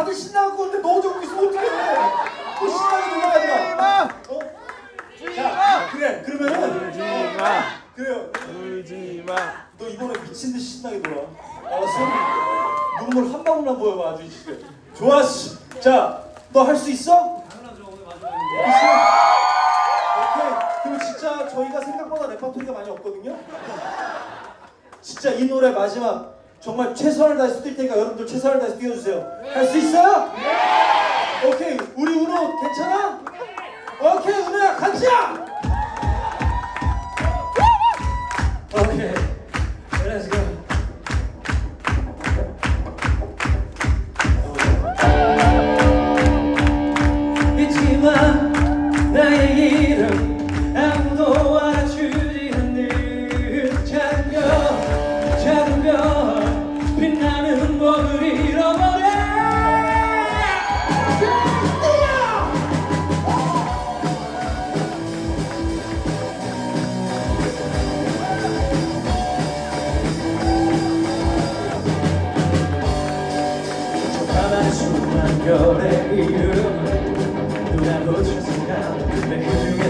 다들 신나고 있는데 너 저기 있으면 어떡해? 또 신나게 놀아야 마. 어? 자, 그래. 그러면은 울지 마. 그래요. 울지 마. 너 이번에 미친 듯이 신나게 놀아. 알았어? 눈물 한 방울만 보여봐 아주 이제. 좋았어. 자, 너 할 수 있어? 당연하죠 오늘 마지막인데? 오케이. 그리고 진짜 저희가 생각보다 레퍼토리가 많이 없거든요. 진짜 이 노래 마지막 정말 최선을 다해서 뛸 테니까 여러분들 최선을 다해서 뛰어주세요. 할 수 있어요? 오케이. 우리 은호 괜찮아? 오케이 은호야 가자. 오케이 렛츠 별의 이름을 누나도 찾아가 근데 그 중에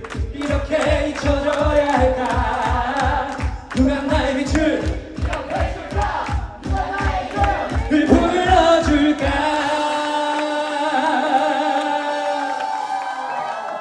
이렇게 잊혀져야 할까? 누가 나